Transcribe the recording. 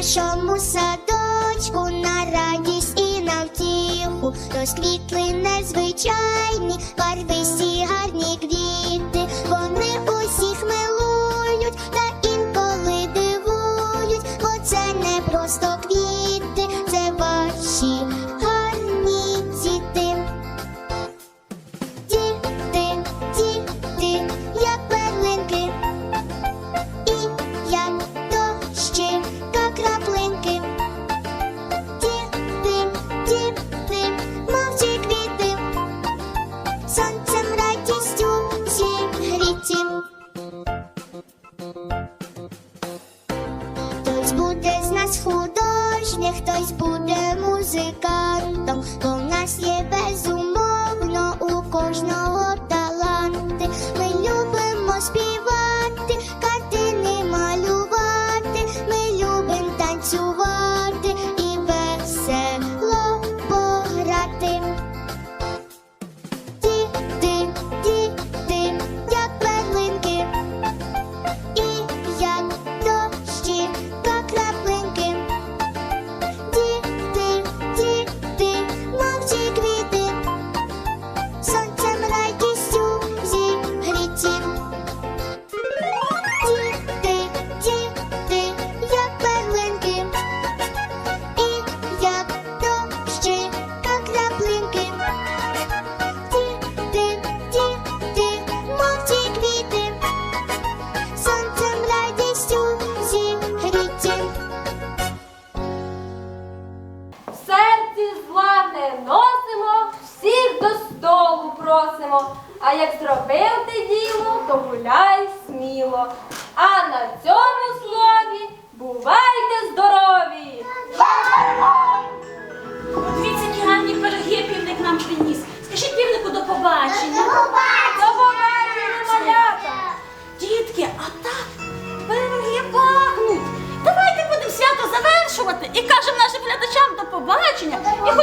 нашому садочку на радість і на втіху розквітли незвичайні, барвисті гарні квіти. Вони піснях хтось буде музикантом. А як зробив ти діло, то гуляй сміло. А на цьому слові бувайте здорові! Подивіться, які гарні пироги півник нам приніс. Скажіть півнику до побачення. До побачення, малята! Дітки, а так пироги пахнуть. Давайте будемо свято завершувати і кажемо нашим глядачам до побачення. І